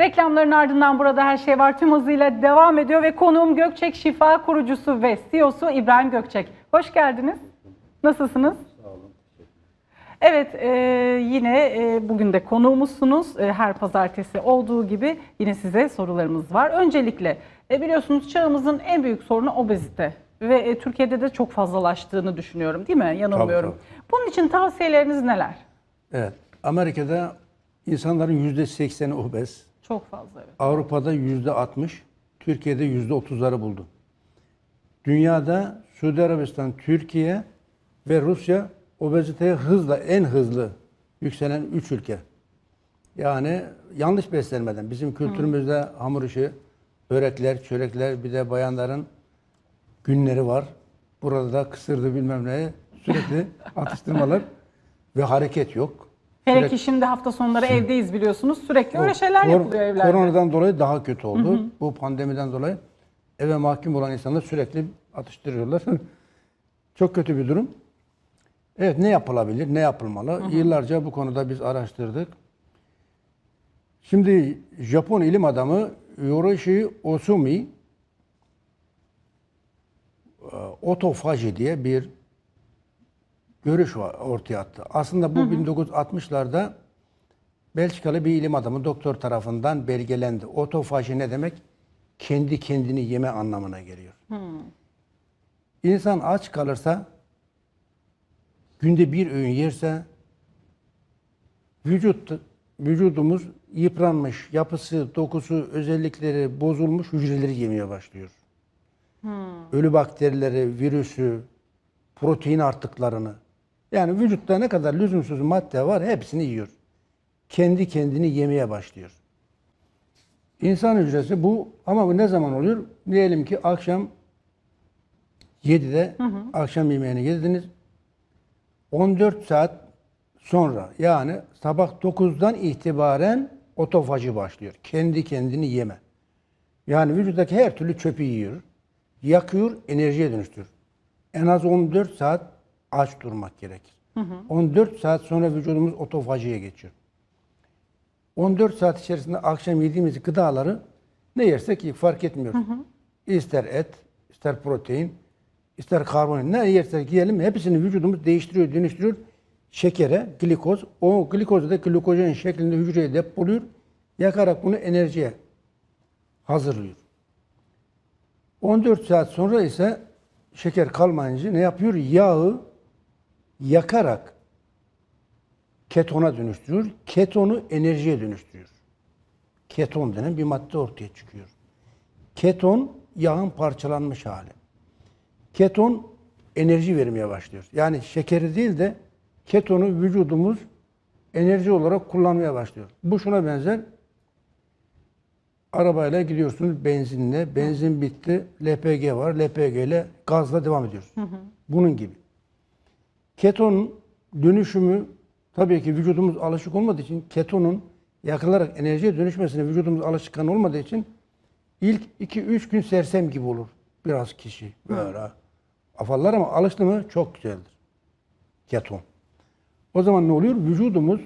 Reklamların ardından burada her şey var tüm hızıyla devam ediyor ve konuğum Gökçek Şifa kurucusu ve CEO'su İbrahim Gökçek. Hoş geldiniz. Nasılsınız? Evet, e, yine e, bugün de konuğumuzsunuz. E, her pazartesi olduğu gibi yine size sorularımız var. Öncelikle e, biliyorsunuz çağımızın en büyük sorunu obezite ve e, Türkiye'de de çok fazlalaştığını düşünüyorum değil mi? Yanılmıyorum. Tabii, Bunun için tavsiyeleriniz neler? Evet. Amerika'da insanların yüzde sekseni obez. Çok fazla evet. Avrupa'da yüzde altmış. Türkiye'de yüzde otuzları buldu. Dünyada Suudi Arabistan, Türkiye ve Rusya obeziteye hızla, en hızlı yükselen üç ülke. Yani yanlış beslenmeden. Bizim kültürümüzde hamur işi, börekler, çörekler, bir de bayanların günleri var. Burada da kısırdı bilmem ne sürekli atıştırmalar ve hareket yok. Hele Sürekli- ki şimdi hafta sonları evdeyiz biliyorsunuz. Sürekli öyle şeyler Kor- yapılıyor evlerde. Koronadan dolayı daha kötü oldu. Bu pandemiden dolayı eve mahkum olan insanlar sürekli atıştırıyorlar. Çok kötü bir durum. Evet ne yapılabilir, ne yapılmalı? Yıllarca bu konuda biz araştırdık. Şimdi Japon ilim adamı Yoroshi Osumi e, otofaji diye bir görüş ortaya attı. Aslında bu 1960'larda Belçikalı bir ilim adamı doktor tarafından belgelendi. Otofaji ne demek? Kendi kendini yeme anlamına geliyor. İnsan aç kalırsa, günde bir öğün yerse, vücut vücudumuz yıpranmış, yapısı, dokusu, özellikleri bozulmuş hücreleri yemeye başlıyor. Ölü bakterileri, virüsü, protein artıklarını. Yani vücutta ne kadar lüzumsuz madde var hepsini yiyor. Kendi kendini yemeye başlıyor. İnsan hücresi bu ama bu ne zaman oluyor? Diyelim ki akşam 7'de akşam yemeğini yediniz. 14 saat sonra yani sabah 9'dan itibaren otofaji başlıyor. Kendi kendini yeme. Yani vücuttaki her türlü çöpü yiyor. Yakıyor, enerjiye dönüştürür. En az 14 saat aç durmak gerekir. 14 saat sonra vücudumuz otofajiye geçiyor. 14 saat içerisinde akşam yediğimiz gıdaları ne yersek iyi fark etmiyor. İster et, ister protein, ister karbonhidrat ne yersek yiyelim hepsini vücudumuz değiştiriyor, dönüştürüyor. Şekere, glikoz, o glikozu da glikojen şeklinde hücreye depoluyor. Yakarak bunu enerjiye hazırlıyor. 14 saat sonra ise şeker kalmayınca ne yapıyor? Yağı yakarak ketona dönüştürüyor. Ketonu enerjiye dönüştürüyor. Keton denen bir madde ortaya çıkıyor. Keton yağın parçalanmış hali. Keton enerji vermeye başlıyor. Yani şekeri değil de ketonu vücudumuz enerji olarak kullanmaya başlıyor. Bu şuna benzer. Arabayla gidiyorsunuz benzinle. Benzin bitti. LPG var. LPG ile gazla devam ediyorsunuz. Bunun gibi. Ketonun dönüşümü tabii ki vücudumuz alışık olmadığı için ketonun yakılarak enerjiye dönüşmesine vücudumuz alışkan olmadığı için ilk 2-3 gün sersem gibi olur. Biraz kişi böyle afallar ama alıştı mı çok güzeldir. Keton. O zaman ne oluyor? Vücudumuz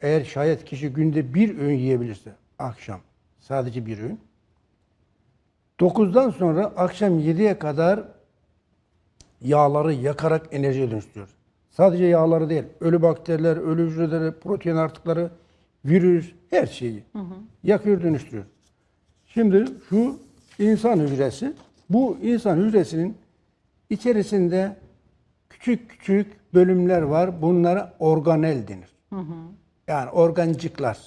eğer şayet kişi günde bir öğün yiyebilirse akşam sadece bir öğün 9'dan sonra akşam 7'ye kadar yağları yakarak enerjiye dönüştürüyor. Sadece yağları değil, ölü bakteriler, ölü hücreleri, protein artıkları, virüs, her şeyi yakıyor, dönüştürüyor. Şimdi şu insan hücresi, bu insan hücresinin içerisinde küçük küçük bölümler var. Bunlara organel denir. Yani organcıklar.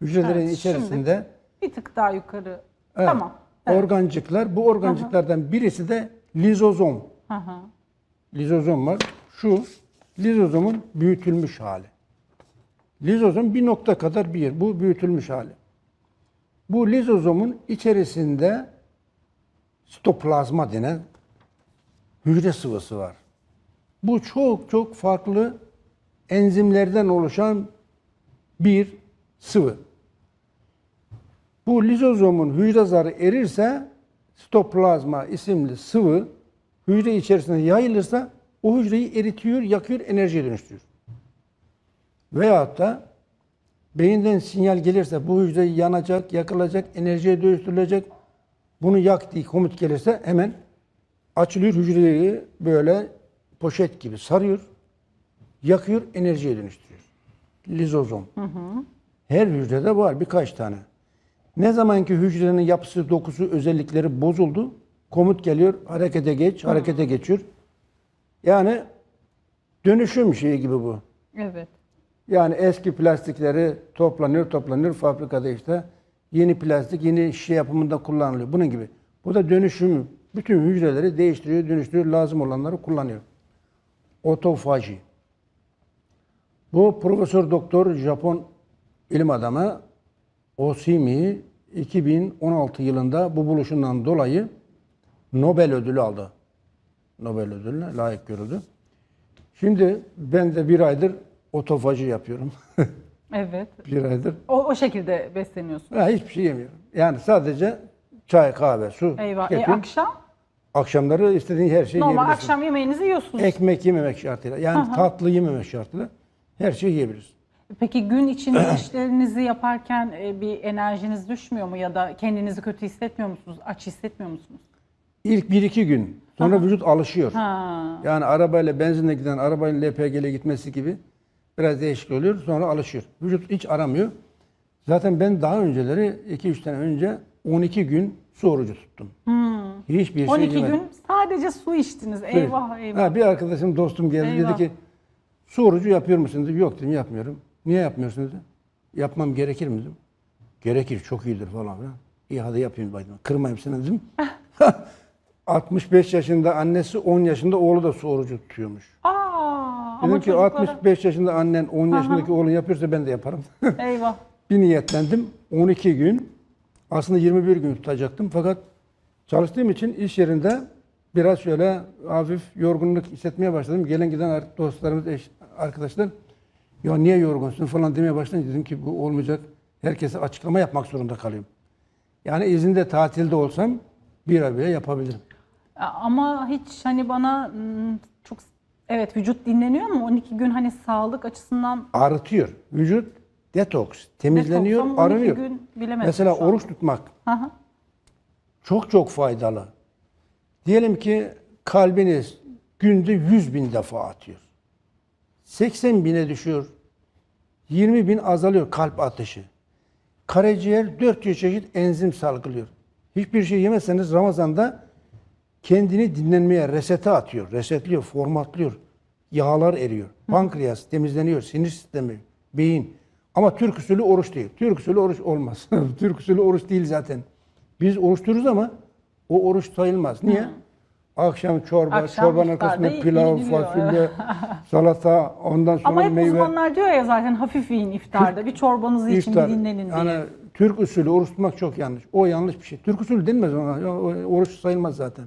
Hücrelerin Evet, içerisinde Bir tık daha yukarı. Evet. Tamam. Evet. Organcıklar. Bu organcıklardan birisi de lizozom. Hı hı. Lizozom var. Şu lizozomun büyütülmüş hali. Lizozom bir nokta kadar bir yer. Bu büyütülmüş hali. Bu lizozomun içerisinde sitoplazma denen hücre sıvısı var. Bu çok çok farklı enzimlerden oluşan bir sıvı. Bu lizozomun hücre zarı erirse sitoplazma isimli sıvı hücre içerisinde yayılırsa o hücreyi eritiyor, yakıyor, enerjiye dönüştürüyor. Veyahut da Beyinden sinyal gelirse bu hücre yanacak, yakılacak, enerjiye dönüştürülecek. Bunu yak diye komut gelirse hemen açılıyor hücreyi böyle poşet gibi sarıyor. Yakıyor, enerjiye dönüştürüyor. Lizozom. Her hücrede var birkaç tane. Ne zamanki hücrenin yapısı, dokusu, özellikleri bozuldu, komut geliyor, harekete geç, harekete geçiyor. Yani dönüşüm şeyi gibi bu. Evet. Yani eski plastikleri toplanıyor, toplanıyor fabrikada işte yeni plastik, yeni şişe yapımında kullanılıyor. Bunun gibi. Bu da dönüşüm. Bütün hücreleri değiştiriyor, dönüştürüyor, lazım olanları kullanıyor. Otofaji. Bu Profesör Doktor Japon ilim adamı Osimi 2016 yılında bu buluşundan dolayı Nobel ödülü aldı. Nobel ödülüne layık görüldü. Şimdi ben de bir aydır otofaji yapıyorum. Evet. bir aydır. O, o şekilde besleniyorsun. Ha, hiçbir şey yemiyorum. Yani sadece çay, kahve, su Eyvah. E, tüketiyorum. akşam? Akşamları istediğin her şeyi Normal yiyebilirsin. akşam yemeğinizi yiyorsunuz. Ekmek yememek şartıyla. Yani tatlı yememek şartıyla her şeyi yiyebilirsin. Peki gün içinde işlerinizi yaparken e, bir enerjiniz düşmüyor mu ya da kendinizi kötü hissetmiyor musunuz? Aç hissetmiyor musunuz? İlk bir iki gün. Sonra vücut alışıyor. Ha. Yani arabayla benzinle giden arabayla LPG'yle gitmesi gibi biraz değişik oluyor. Sonra alışıyor. Vücut hiç aramıyor. Zaten ben daha önceleri 2-3 sene önce 12 gün su orucu tuttum. Hiçbir şey 12 yemedim. gün sadece su içtiniz. Eyvah eyvah. Ha, bir arkadaşım dostum geldi Eyvah. dedi ki su orucu yapıyor musun dedi. Yok dedim yapmıyorum. Niye yapmıyorsun dedi. Yapmam gerekir mi dedim. Gerekir çok iyidir falan filan. İyi hadi yapayım dedim. Kırmayayım seni dedim. 65 yaşında annesi 10 yaşında oğlu da su orucu tutuyormuş. Aa, Dedim ama ki çocuklara- 65 yaşında annen 10 yaşındaki oğlun yapıyorsa ben de yaparım. Eyvah. bir niyetlendim. 12 gün aslında 21 gün tutacaktım fakat çalıştığım için iş yerinde biraz şöyle hafif yorgunluk hissetmeye başladım. Gelen giden ar- dostlarımız, eş, arkadaşlar ya niye yorgunsun falan demeye başlayınca dedim ki bu olmayacak. Herkese açıklama yapmak zorunda kalıyorum. Yani izinde tatilde olsam bir ay bile yapabilirim. Ama hiç hani bana çok evet vücut dinleniyor mu? 12 gün hani sağlık açısından Arıtıyor. Vücut detoks, temizleniyor, Detoks ama 12 arınıyor. gün bilemedim Mesela oruç tutmak hı. çok çok faydalı. Diyelim ki kalbiniz günde 100 bin defa atıyor. 80 bine düşüyor. 20 bin azalıyor kalp atışı. Karaciğer 400 çeşit enzim salgılıyor. Hiçbir şey yemezseniz Ramazan'da kendini dinlenmeye resete atıyor. Resetliyor, formatlıyor. Yağlar eriyor. Pankreas temizleniyor. Sinir sistemi, beyin. Ama Türk usulü oruç değil. Türk usulü oruç olmaz. Türk usulü oruç değil zaten. Biz oruç ama o oruç sayılmaz. Niye? Akşam çorba, Akşam çorbanın arkasında pilav, fasulye, salata, ondan sonra Ama hep meyve. uzmanlar diyor ya zaten hafif yiyin iftarda. Bir çorbanızı için bir İftar. dinlenin diye. Yani Türk usulü oruç tutmak çok yanlış. O yanlış bir şey. Türk usulü denmez ona. Oruç sayılmaz zaten.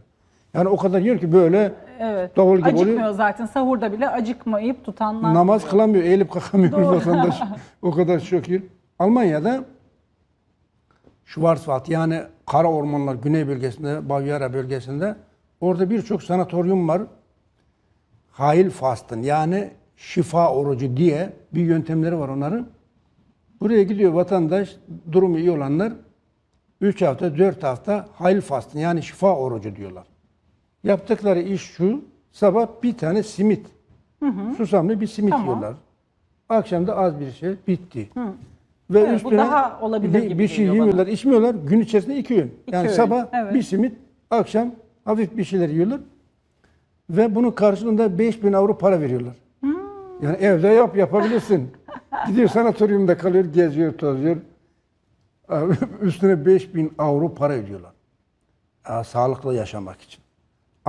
Yani o kadar yiyor ki böyle evet. davul gibi Acıkmıyor oluyor. zaten. Sahurda bile acıkmayıp tutanlar. Namaz oluyor. kılamıyor, eğilip kalkamıyor Doğru. vatandaş. o kadar çok yiyor. Almanya'da Schwarzwald yani kara ormanlar güney bölgesinde, Bavyera bölgesinde orada birçok sanatoryum var. Hail fastın yani şifa orucu diye bir yöntemleri var onların. Buraya gidiyor vatandaş, durumu iyi olanlar 3 hafta, 4 hafta hail fastın yani şifa orucu diyorlar. Yaptıkları iş şu, sabah bir tane simit, susamlı bir simit Tamam. yiyorlar. Akşam da az bir şey, bitti. Ve Evet, bu daha olabilir bir, gibi bir şey geliyor bana. yemiyorlar, içmiyorlar. Gün içerisinde iki öğün. yani öğün, sabah evet. bir simit, akşam hafif bir şeyler yiyorlar. Ve bunun karşılığında 5000 avro para veriyorlar. Yani evde yap, yapabilirsin. Gidiyor sanatoryumda kalıyor, geziyor, tozuyor. Üstüne 5000 avro para ödüyorlar. Ya, sağlıklı yaşamak için.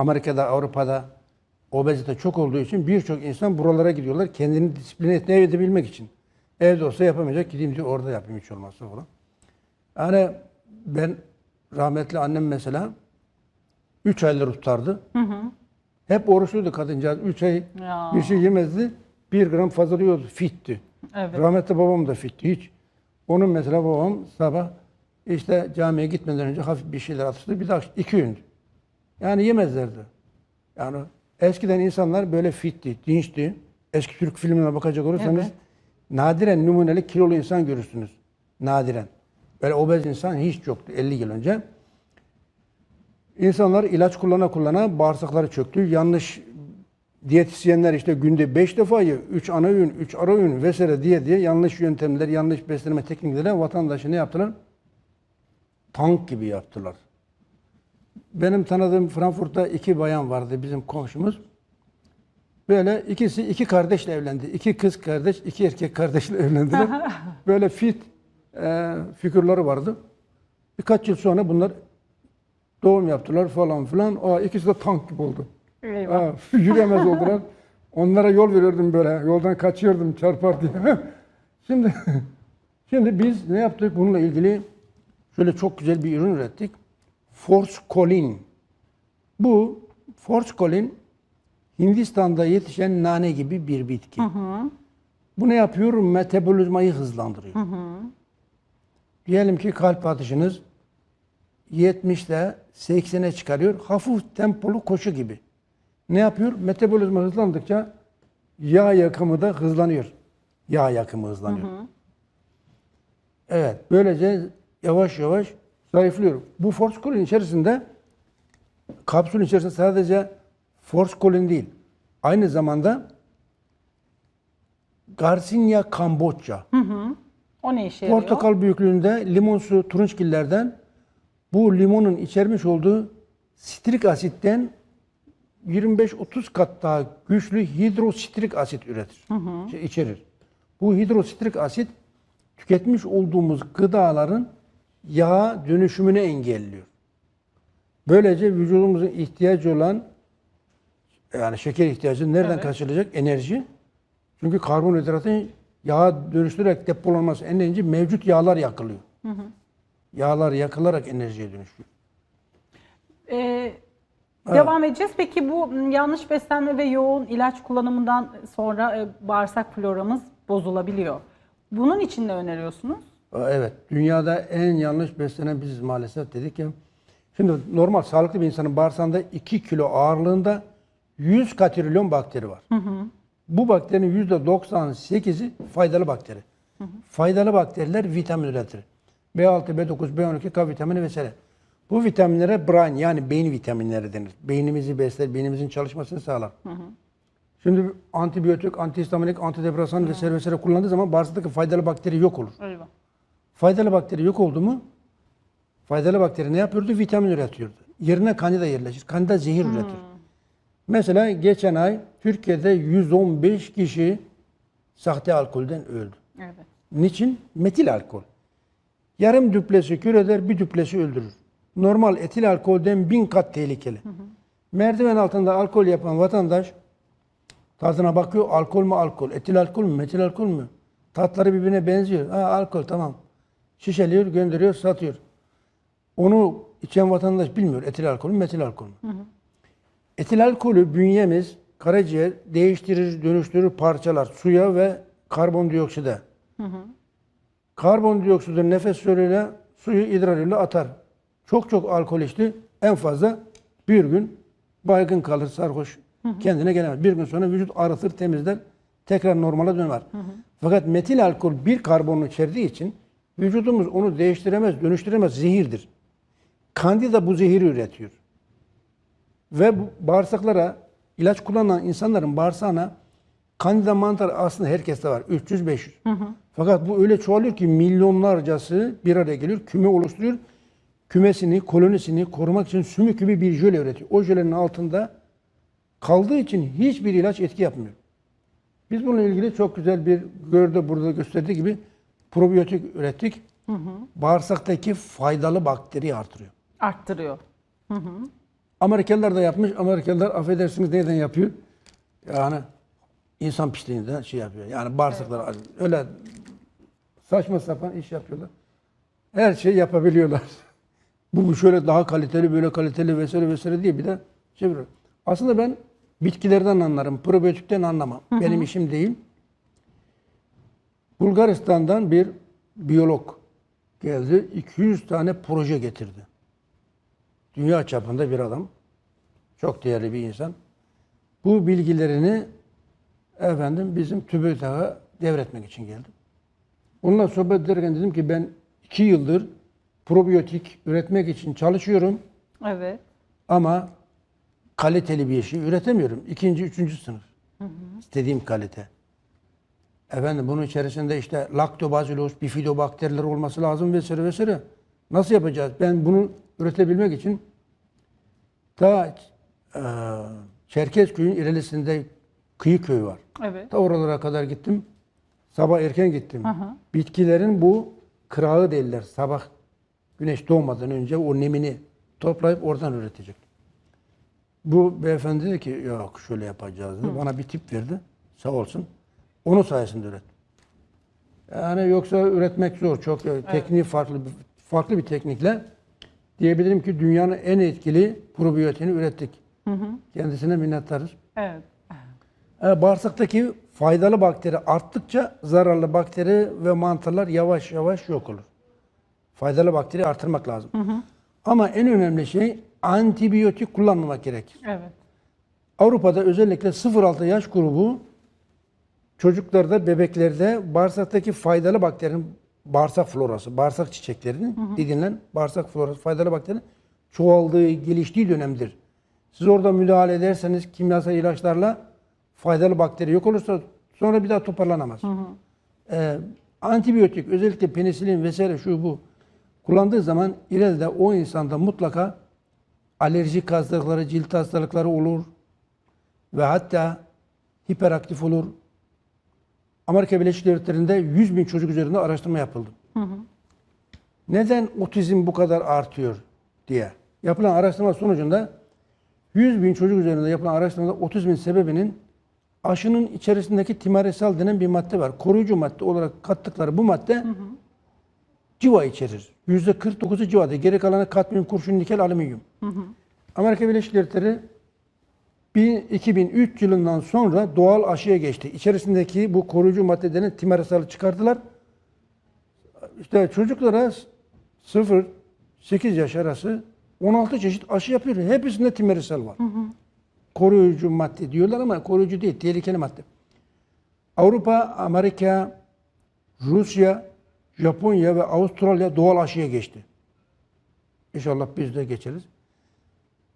Amerika'da, Avrupa'da obezite çok olduğu için birçok insan buralara gidiyorlar. Kendini disipline etmeye edebilmek için. Evde olsa yapamayacak, gideyim diyor orada yapayım hiç olmazsa falan. Yani ben rahmetli annem mesela 3 ayları tutardı. Hep oruçluydu kadıncağız. 3 ay Ya. bir şey yemezdi. 1 gram fazla yiyordu. Fitti. Evet. Rahmetli babam da fitti hiç. Onun mesela babam sabah işte camiye gitmeden önce hafif bir şeyler atıştı. Bir de iki öğün. Yani yemezlerdi. Yani eskiden insanlar böyle fitti, dinçti. Eski Türk filmine bakacak olursanız Evet. Nadiren numuneli kilolu insan görürsünüz. Nadiren. Böyle obez insan hiç yoktu 50 yıl önce. İnsanlar ilaç kullana kullana bağırsakları çöktü. Yanlış diyetisyenler işte günde 5 defa yiyor. 3 ana öğün, 3 ara öğün vesaire diye diye yanlış yöntemler, yanlış beslenme teknikleri vatandaşı ne yaptılar? Tank gibi yaptılar. Benim tanıdığım Frankfurt'ta iki bayan vardı bizim komşumuz. Böyle ikisi iki kardeşle evlendi. İki kız kardeş, iki erkek kardeşle evlendiler. Böyle fit e, figürleri vardı. Birkaç yıl sonra bunlar doğum yaptılar falan filan. O ikisi de tank gibi oldu. Eyvah. Ha, yürüyemez oldular. Onlara yol verirdim böyle. Yoldan kaçıyordum çarpar diye. şimdi şimdi biz ne yaptık bununla ilgili şöyle çok güzel bir ürün ürettik. Force Colin. Bu Force Colin Hindistan'da yetişen nane gibi bir bitki. Bu ne yapıyor? Metabolizmayı hızlandırıyor. Diyelim ki kalp atışınız 70'te 80'e çıkarıyor. Hafif tempolu koşu gibi. Ne yapıyor? Metabolizma hızlandıkça yağ yakımı da hızlanıyor. Yağ yakımı hızlanıyor. Evet. Böylece yavaş yavaş zayıflıyor. Bu Force Colin içerisinde kapsülün içerisinde sadece Force Colin değil. Aynı zamanda Garcinia Kamboçya. O ne işe yarıyor? Portakal büyüklüğünde limonsu turunçgillerden bu limonun içermiş olduğu sitrik asitten 25-30 kat daha güçlü hidrositrik asit üretir. Şey, içerir. Bu hidrositrik asit tüketmiş olduğumuz gıdaların yağ dönüşümünü engelliyor. Böylece vücudumuzun ihtiyacı olan yani şeker ihtiyacı nereden Evet. karşılayacak? Enerji. Çünkü karbonhidratın yağa dönüştürerek depolanması enerji mevcut yağlar yakılıyor. Yağlar yakılarak enerjiye dönüşüyor. Ee, Devam edeceğiz. Peki bu m, yanlış beslenme ve yoğun ilaç kullanımından sonra e, bağırsak floramız bozulabiliyor. Bunun için ne öneriyorsunuz? Evet. Dünyada en yanlış beslenen biziz maalesef dedik ya. Şimdi normal sağlıklı bir insanın bağırsağında 2 kilo ağırlığında 100 katrilyon bakteri var. Bu bakterinin %98'i faydalı bakteri. Faydalı bakteriler vitamin üretir. B6, B9, B12, K vitamini vesaire. Bu vitaminlere brain yani beyin vitaminleri denir. Beynimizi besler, beynimizin çalışmasını sağlar. Şimdi antibiyotik, antihistaminik, antidepresan vesaire vesaire kullandığı zaman bağırsaktaki faydalı bakteri yok olur. Eyvah. Faydalı bakteri yok oldu mu faydalı bakteri ne yapıyordu? Vitamin üretiyordu. Yerine kandida yerleşir. Kandida zehir üretir. Mesela geçen ay Türkiye'de 115 kişi sahte alkolden öldü. Evet. Niçin? Metil alkol. Yarım düplesi kür eder, bir düplesi öldürür. Normal etil alkolden bin kat tehlikeli. Merdiven altında alkol yapan vatandaş tadına bakıyor, alkol mü alkol, etil alkol mü, metil alkol mü? Tatları birbirine benziyor. Ha alkol tamam. Şişeliyor, gönderiyor, satıyor. Onu içen vatandaş bilmiyor etil alkol mü, metil alkol mü? Etil alkolü bünyemiz, karaciğer değiştirir, dönüştürür, parçalar suya ve karbondiokside. Karbondioksidi nefes yoluyla, suyu idrar yoluyla atar. Çok çok alkol içti, en fazla bir gün baygın kalır, sarhoş, kendine gelemez. Bir gün sonra vücut arıtır, temizler, tekrar normale döner. Fakat metil alkol bir karbonu içerdiği için vücudumuz onu değiştiremez, dönüştüremez, zehirdir. Kandida bu zehiri üretiyor. Ve bu bağırsaklara ilaç kullanan insanların bağırsağına kandida mantarı aslında herkeste var. 300-500. Fakat bu öyle çoğalıyor ki milyonlarcası bir araya geliyor, küme oluşturuyor. Kümesini, kolonisini korumak için sümük gibi bir jöle üretiyor. O jölenin altında kaldığı için hiçbir ilaç etki yapmıyor. Biz bununla ilgili çok güzel bir gördü burada gösterdiği gibi probiyotik ürettik. Bağırsaktaki faydalı bakteriyi artırıyor. Arttırıyor. Amerikalılar da yapmış. Amerikalılar affedersiniz neden yapıyor? Yani insan pisliğinden şey yapıyor. Yani bağırsaklar öyle saçma sapan iş yapıyorlar. Her şey yapabiliyorlar. Bu şöyle daha kaliteli, böyle kaliteli vesaire vesaire diye bir de yapıyor. Aslında ben bitkilerden anlarım, probiyotikten anlamam. Benim işim değil. Bulgaristan'dan bir biyolog geldi. 200 tane proje getirdi. Dünya çapında bir adam. Çok değerli bir insan. Bu bilgilerini efendim bizim TÜBİTAK'a devretmek için geldim. Onunla sohbet ederken dedim ki ben iki yıldır probiyotik üretmek için çalışıyorum Evet. ama kaliteli bir şey üretemiyorum. İkinci, üçüncü sınıf. İstediğim kalite. Efendim bunun içerisinde işte laktobacillus, bifidobakteriler olması lazım vesaire vesaire. Nasıl yapacağız? Ben bunu üretebilmek için ta e, Çerkezköy'ün ilerisinde kıyı köyü var. Evet. Ta oralara kadar gittim. Sabah erken gittim. Hı hı. Bitkilerin bu kırağı derler. Sabah güneş doğmadan önce o nemini toplayıp oradan üretecek. Bu beyefendi dedi ki yok şöyle yapacağız dedi. Bana bir tip verdi. Sağ olsun. Onun sayesinde üret. Yani yoksa üretmek zor. Çok e, tekniği farklı farklı bir teknikle diyebilirim ki dünyanın en etkili probiyotiğini ürettik. Kendisine minnettarız. Evet. E, bağırsaktaki faydalı bakteri arttıkça zararlı bakteri ve mantarlar yavaş yavaş yok olur. Faydalı bakteri artırmak lazım. Ama en önemli şey antibiyotik kullanmamak gerekir. Evet. Avrupa'da özellikle 0-6 yaş grubu çocuklarda, bebeklerde bağırsaktaki faydalı bakterinin bağırsak florası, bağırsak çiçeklerinin dediğinden bağırsak florası, faydalı bakterinin çoğaldığı, geliştiği dönemdir. Siz orada müdahale ederseniz kimyasal ilaçlarla faydalı bakteri yok olursa sonra bir daha toparlanamaz. Ee, antibiyotik özellikle penisilin vesaire şu bu kullandığı zaman ileride o insanda mutlaka alerjik hastalıkları, cilt hastalıkları olur ve hatta hiperaktif olur. Amerika Birleşik Devletleri'nde 100 bin çocuk üzerinde araştırma yapıldı. Neden otizm bu kadar artıyor diye. Yapılan araştırma sonucunda 100 bin çocuk üzerinde yapılan araştırmada otizmin sebebinin aşının içerisindeki timaresal denen bir madde var. Koruyucu madde olarak kattıkları bu madde civa içerir. %49'u civada. Geri kalanı kadmiyum, kurşun, nikel, alüminyum. Amerika Birleşik Devletleri 2003 yılından sonra doğal aşıya geçti. İçerisindeki bu koruyucu madde denen timaresalı çıkardılar. İşte çocuklara 0-8 yaş arası 16 çeşit aşı yapıyor. Hepsinde timeresal var. Koruyucu madde diyorlar ama koruyucu değil, tehlikeli madde. Avrupa, Amerika, Rusya, Japonya ve Avustralya doğal aşıya geçti. İnşallah biz de geçeriz.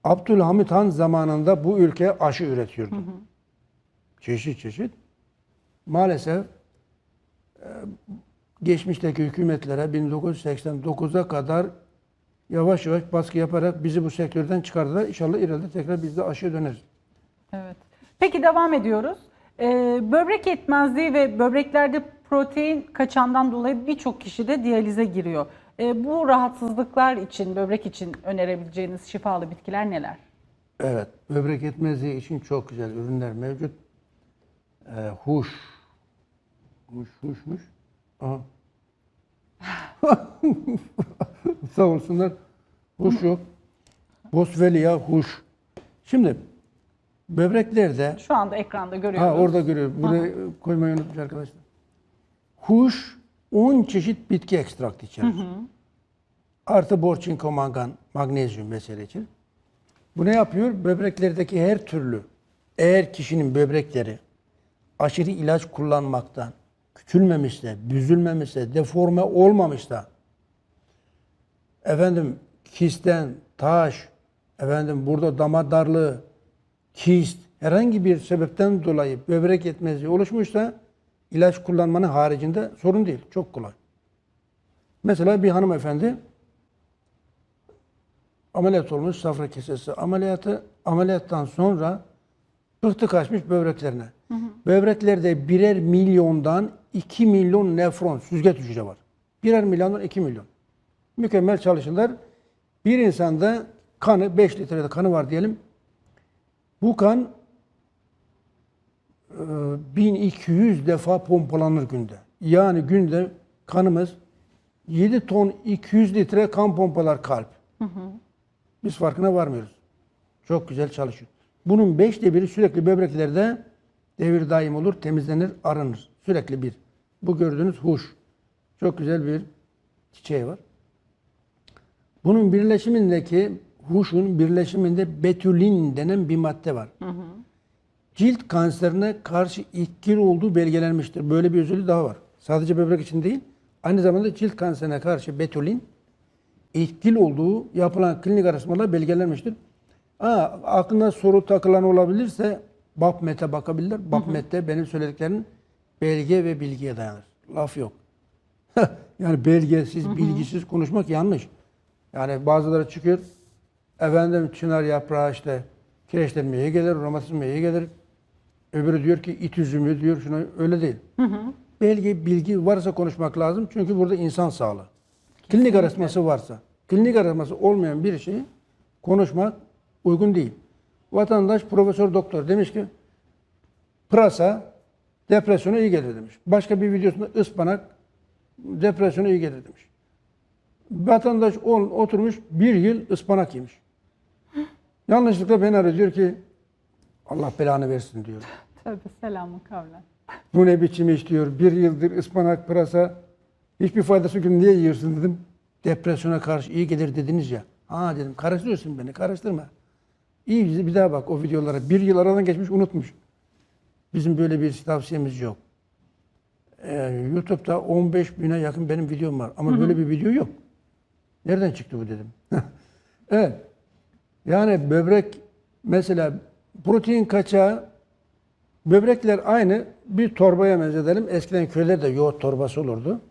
Abdülhamit Han zamanında bu ülke aşı üretiyordu. Çeşit çeşit. Maalesef e, geçmişteki hükümetlere 1989'a kadar yavaş yavaş baskı yaparak bizi bu sektörden çıkardılar. İnşallah ileride tekrar biz de aşıya döneriz. Evet. Peki devam ediyoruz. Ee, böbrek yetmezliği ve böbreklerde protein kaçandan dolayı birçok kişi de diyalize giriyor. Ee, bu rahatsızlıklar için, böbrek için önerebileceğiniz şifalı bitkiler neler? Evet, böbrek yetmezliği için çok güzel ürünler mevcut. Ee, huş. Huş, huşmuş. Aha. Sağ olsunlar. Huş yok. Boswellia huş. Şimdi böbreklerde Şu anda ekranda görüyoruz. Ha orada görüyor. Buraya koymayı unutmuş arkadaşlar. Huş 10 çeşit bitki ekstraktı içerir. Artı bor, çinko, mangan, magnezyum vesaire için. Bu ne yapıyor? Böbreklerdeki her türlü eğer kişinin böbrekleri aşırı ilaç kullanmaktan küçülmemişse, büzülmemişse, deforme olmamışsa efendim kisten, taş, efendim burada damar darlığı, kist herhangi bir sebepten dolayı böbrek yetmezliği oluşmuşsa ilaç kullanmanın haricinde sorun değil. Çok kolay. Mesela bir hanımefendi ameliyat olmuş safra kesesi ameliyatı ameliyattan sonra pıhtı kaçmış böbreklerine. Böbreklerde birer milyondan 2 milyon nefron süzgeç hücre var. Birer milyondan 2 milyon. Mükemmel çalışırlar. Bir insanda kanı 5 litrede kanı var diyelim. Bu kan 1200 defa pompalanır günde. Yani günde kanımız 7 ton 200 litre kan pompalar kalp. Biz farkına varmıyoruz. Çok güzel çalışıyor. Bunun beşte biri sürekli böbreklerde devir daim olur, temizlenir, arınır. Sürekli bir. Bu gördüğünüz huş. Çok güzel bir çiçeği var. Bunun birleşimindeki huşun birleşiminde betülin denen bir madde var. Cilt kanserine karşı etkili olduğu belgelenmiştir. Böyle bir özelliği daha var. Sadece böbrek için değil, aynı zamanda cilt kanserine karşı betulin etkili olduğu yapılan klinik araştırmalar belgelenmiştir. Aa, aklına soru takılan olabilirse BAPMET'e bakabilirler. BAPMET'te benim söylediklerim belge ve bilgiye dayanır. Laf yok. yani belgesiz, bilgisiz konuşmak yanlış. Yani bazıları çıkıyor, efendim çınar yaprağı işte kireçlenmeye gelir, romatizmaya gelir. Öbürü diyor ki it üzümü diyor şuna öyle değil. Belge, bilgi varsa konuşmak lazım. Çünkü burada insan sağlığı. Klinik araştırması varsa, klinik araştırması olmayan bir şeyi konuşmak uygun değil. Vatandaş profesör doktor demiş ki pırasa depresyona iyi gelir demiş. Başka bir videosunda ıspanak depresyona iyi gelir demiş. Vatandaş ol- oturmuş bir yıl ıspanak yemiş. Yanlışlıkla beni arıyor diyor ki Allah belanı versin diyor. Tövbe selamun kavlen. Bu ne biçim iş diyor. Bir yıldır ıspanak, pırasa hiçbir faydası yok. Niye yiyorsun dedim. Depresyona karşı iyi gelir dediniz ya. Ha dedim karıştırıyorsun beni karıştırma. İyi bir daha bak o videolara. Bir yıl aradan geçmiş unutmuş. Bizim böyle bir tavsiyemiz yok. Ee, YouTube'da 15 bine yakın benim videom var. Ama böyle bir video yok. Nereden çıktı bu dedim. evet. Yani böbrek mesela protein kaçağı Böbrekler aynı bir torbaya benzetelim. Eskiden köylerde yoğurt torbası olurdu.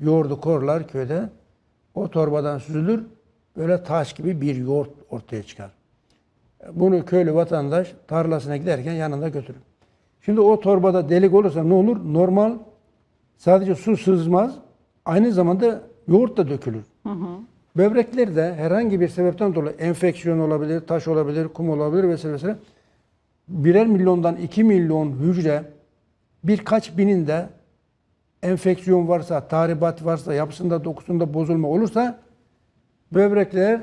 Yoğurdu korlar köyde. O torbadan süzülür. Böyle taş gibi bir yoğurt ortaya çıkar. Bunu köylü vatandaş tarlasına giderken yanında götürür. Şimdi o torbada delik olursa ne olur? Normal sadece su sızmaz. Aynı zamanda yoğurt da dökülür. Böbreklerde herhangi bir sebepten dolayı enfeksiyon olabilir, taş olabilir, kum olabilir vesaire vesaire birer milyondan 2 milyon hücre birkaç bininde enfeksiyon varsa, tahribat varsa, yapısında dokusunda bozulma olursa böbrekler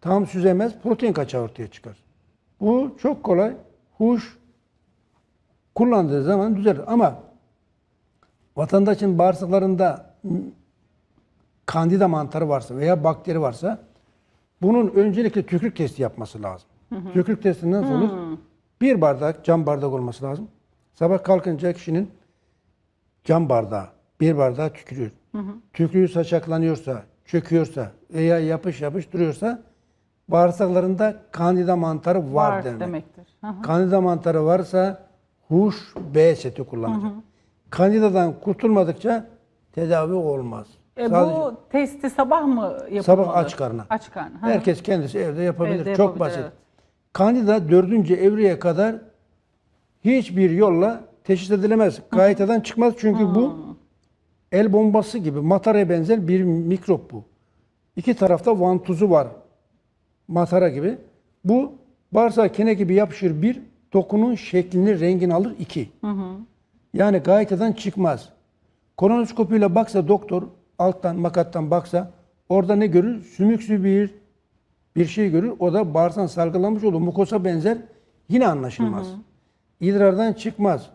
tam süzemez, protein kaçağı ortaya çıkar. Bu çok kolay. Huş kullandığı zaman düzelir. Ama vatandaşın bağırsaklarında kandida mantarı varsa veya bakteri varsa bunun öncelikle tükürük testi yapması lazım. Tükürük testi nasıl olur? Bir bardak cam bardak olması lazım. Sabah kalkınca kişinin cam bardağı, bir bardağı tükürüyor. Tükürüğü saçaklanıyorsa, çöküyorsa veya yapış yapış duruyorsa bağırsaklarında kandida mantarı var, Var demek. demektir. Hı hı. Kandida mantarı varsa huş B seti kullanacak. Kandidadan kurtulmadıkça tedavi olmaz. E, Sadece bu testi sabah mı yapılmalı? Sabah aç karnına. Aç karnına. hı hı. herkes kendisi evde yapabilir. Evde Çok yapabilir, basit. evet. Kandida dördüncü evreye kadar hiçbir yolla teşhis edilemez. Gayetadan çıkmaz çünkü bu el bombası gibi mataraya benzer bir mikrop bu. İki tarafta vantuzu var. Matara gibi. Bu bağırsağa kene gibi yapışır bir, dokunun şeklini, rengini alır iki. Yani gayetadan çıkmaz. Kolonoskopiyle baksa doktor, alttan makattan baksa orada ne görür? Sümüksü bir bir şey görür. O da bağırsağın salgılanmış olduğu mukosa benzer yine anlaşılmaz. İdrardan çıkmaz.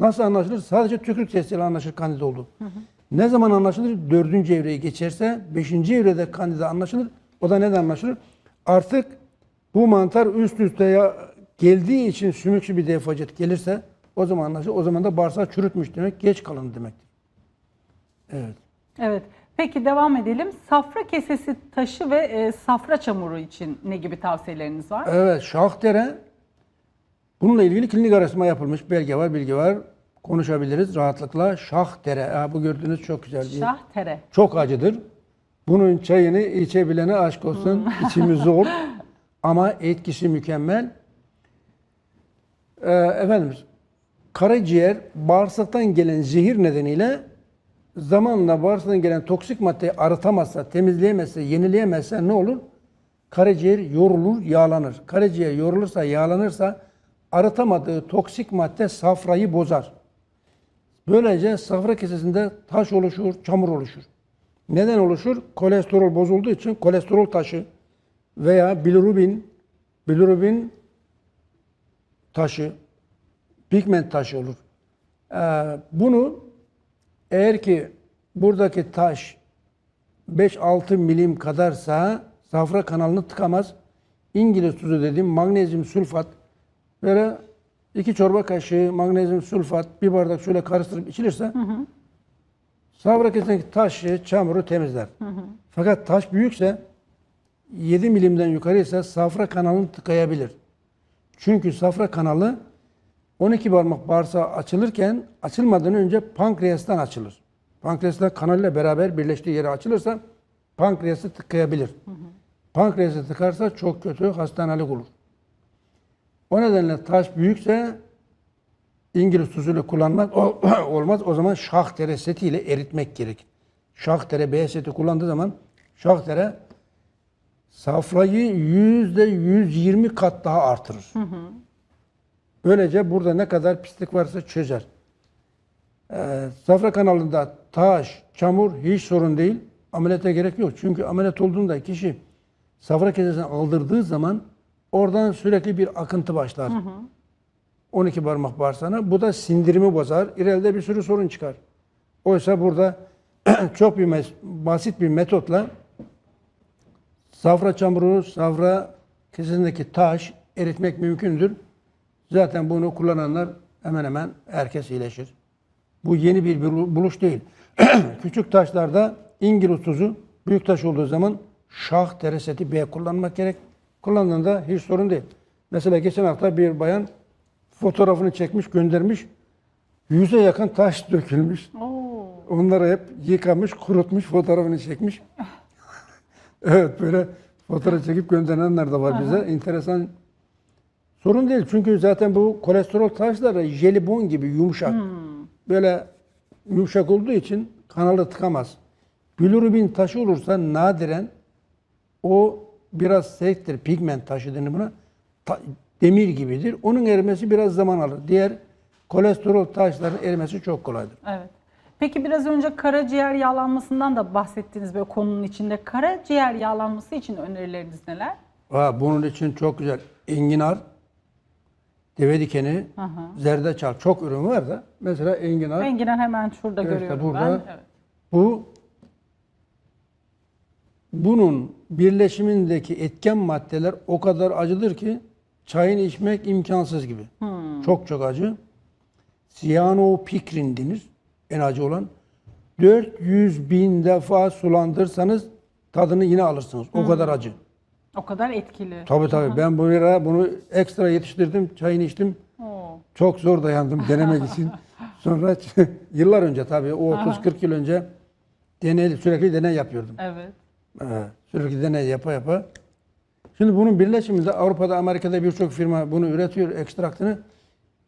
Nasıl anlaşılır? Sadece tükürük testiyle anlaşılır kandida olduğu. Ne zaman anlaşılır? Dördüncü evreyi geçerse, beşinci evrede kandida anlaşılır. O da neden anlaşılır? Artık bu mantar üst üste geldiği için sümüksü bir defacet gelirse o zaman anlaşılır. O zaman da bağırsağı çürütmüş demek, geç kalın demektir. Evet. Evet. Peki devam edelim. Safra kesesi taşı ve e, safra çamuru için ne gibi tavsiyeleriniz var? Evet, Şahdere bununla ilgili klinik araştırma yapılmış. Belge var, bilgi var. Konuşabiliriz rahatlıkla. Şahdere, ha, bu gördüğünüz çok güzel bir, Şah tere. çok acıdır. Bunun çayını içebilene aşk olsun. İçimi zor ama etkisi mükemmel. Ee, efendim, karaciğer bağırsaktan gelen zehir nedeniyle zamanla bağırsaktan gelen toksik maddeyi arıtamazsa, temizleyemezse, yenileyemezse ne olur? Karaciğer yorulur, yağlanır. Karaciğer yorulursa, yağlanırsa arıtamadığı toksik madde safrayı bozar. Böylece safra kesesinde taş oluşur, çamur oluşur. Neden oluşur? Kolesterol bozulduğu için kolesterol taşı veya bilirubin, bilirubin taşı, pigment taşı olur. Ee, bunu eğer ki buradaki taş 5-6 milim kadarsa safra kanalını tıkamaz. İngiliz tuzu dediğim magnezyum sülfat böyle iki çorba kaşığı magnezyum sulfat, bir bardak suyla karıştırıp içilirse safra kesindeki taşı, çamuru temizler. Fakat taş büyükse 7 milimden yukarıysa safra kanalını tıkayabilir. Çünkü safra kanalı 12 parmak bağırsağı açılırken açılmadan önce pankreastan açılır. Pankreasla kanalla beraber birleştiği yere açılırsa pankreası tıkayabilir. Pankreası tıkarsa çok kötü hastanelik olur. O nedenle taş büyükse İngiliz tuzuyla kullanmak o- olmaz. O zaman şahtere setiyle eritmek gerek. Şahtere B seti kullandığı zaman şahtere safrayı yüzde 120 kat daha artırır. Böylece burada ne kadar pislik varsa çözer. Ee, safra kanalında taş, çamur hiç sorun değil. Ameliyata gerek yok. Çünkü ameliyat olduğunda kişi safra kesesini aldırdığı zaman oradan sürekli bir akıntı başlar. 12 parmak bağırsağına. Bu da sindirimi bozar. İleride bir sürü sorun çıkar. Oysa burada çok bir basit bir metotla safra çamuru, safra kesesindeki taş eritmek mümkündür. Zaten bunu kullananlar hemen hemen herkes iyileşir. Bu yeni bir bulu- buluş değil. Küçük taşlarda İngiliz tuzu, büyük taş olduğu zaman şah tereseti B kullanmak gerek. Kullandığında hiç sorun değil. Mesela geçen hafta bir bayan fotoğrafını çekmiş, göndermiş. Yüze yakın taş dökülmüş. Oo. Onları hep yıkamış, kurutmuş, fotoğrafını çekmiş. evet böyle fotoğraf çekip gönderenler de var bize. Enteresan. Sorun değil çünkü zaten bu kolesterol taşları jelibon gibi yumuşak. Böyle yumuşak olduğu için kanalı tıkamaz. Bilirubin taşı olursa nadiren o biraz serttir. Pigment taşı denir buna. Ta- demir gibidir. Onun erimesi biraz zaman alır. Diğer kolesterol taşların erimesi çok kolaydır. Evet. Peki biraz önce karaciğer yağlanmasından da bahsettiniz böyle konunun içinde. Karaciğer yağlanması için önerileriniz neler? Ha, bunun için çok güzel. Enginar, deve dikeni, zerdeçal çok ürün var da mesela enginar Enginar hemen şurada Evet, görüyorum burada. ben. Evet. bu bunun birleşimindeki etken maddeler o kadar acıdır ki çayını içmek imkansız gibi. Çok çok acı. Siyanopikrin denir. En acı olan. 400 bin defa sulandırsanız tadını yine alırsınız. O kadar acı. O kadar etkili. Tabii tabii. Ben bunu, bunu ekstra yetiştirdim. Çayını içtim. Oo. Çok zor dayandım denemek için. Sonra yıllar önce tabii o 30-40 yıl önce deney, sürekli deney yapıyordum. Evet. Ee, sürekli deney yapa yapa. Şimdi bunun birleşiminde Avrupa'da, Amerika'da birçok firma bunu üretiyor ekstraktını.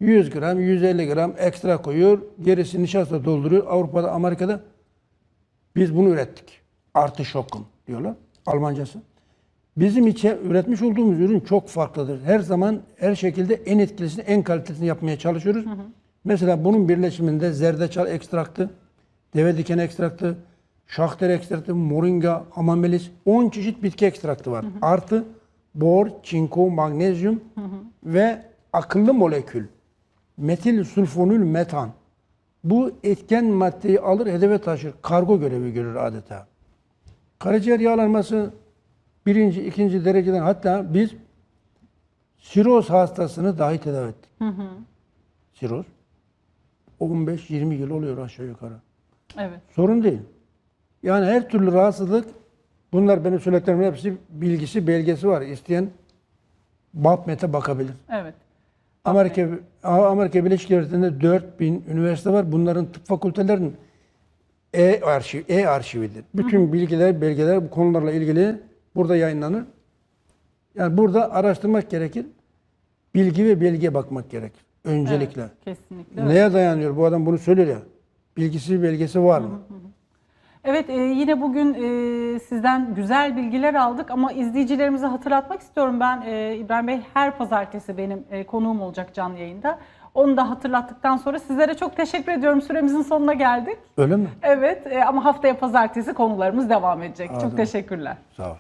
100 gram, 150 gram ekstra koyuyor. Gerisi nişasta dolduruyor. Avrupa'da, Amerika'da biz bunu ürettik. Artı şokun diyorlar. Almancası. Bizim için üretmiş olduğumuz ürün çok farklıdır. Her zaman her şekilde en etkilisini, en kalitesini yapmaya çalışıyoruz. Mesela bunun birleşiminde zerdeçal ekstraktı, deve diken ekstraktı, şahter ekstraktı, moringa, amamelis, 10 çeşit bitki ekstraktı var. Artı bor, çinko, magnezyum ve akıllı molekül metil sulfonül metan. Bu etken maddeyi alır hedefe taşır. Kargo görevi görür adeta. Karaciğer yağlanması birinci, ikinci dereceden hatta biz siroz hastasını dahi tedavi ettik. Siroz. 15-20 yıl oluyor aşağı yukarı. Evet. Sorun değil. Yani her türlü rahatsızlık bunlar benim söylediklerimin hepsi bilgisi, belgesi var. İsteyen BAPMET'e bakabilir. Evet. Amerika Amerika Birleşik Devletleri'nde 4000 üniversite var. Bunların tıp fakültelerinin e-arşiv, e-arşividir. Bütün bilgiler, belgeler bu konularla ilgili burada yayınlanır. Yani burada araştırmak gerekir. Bilgi ve belgeye bakmak gerekir. Öncelikle. Evet, kesinlikle. Evet. Neye dayanıyor? Bu adam bunu söylüyor ya. Bilgisi, belgesi var mı? Evet e, yine bugün e, sizden güzel bilgiler aldık ama izleyicilerimize hatırlatmak istiyorum. Ben e, İbrahim Bey her pazartesi benim e, konuğum olacak canlı yayında. Onu da hatırlattıktan sonra sizlere çok teşekkür ediyorum. Süremizin sonuna geldik. Öyle mi? Evet e, ama haftaya pazartesi konularımız devam edecek. Çok Anladım. teşekkürler. Sağ ol.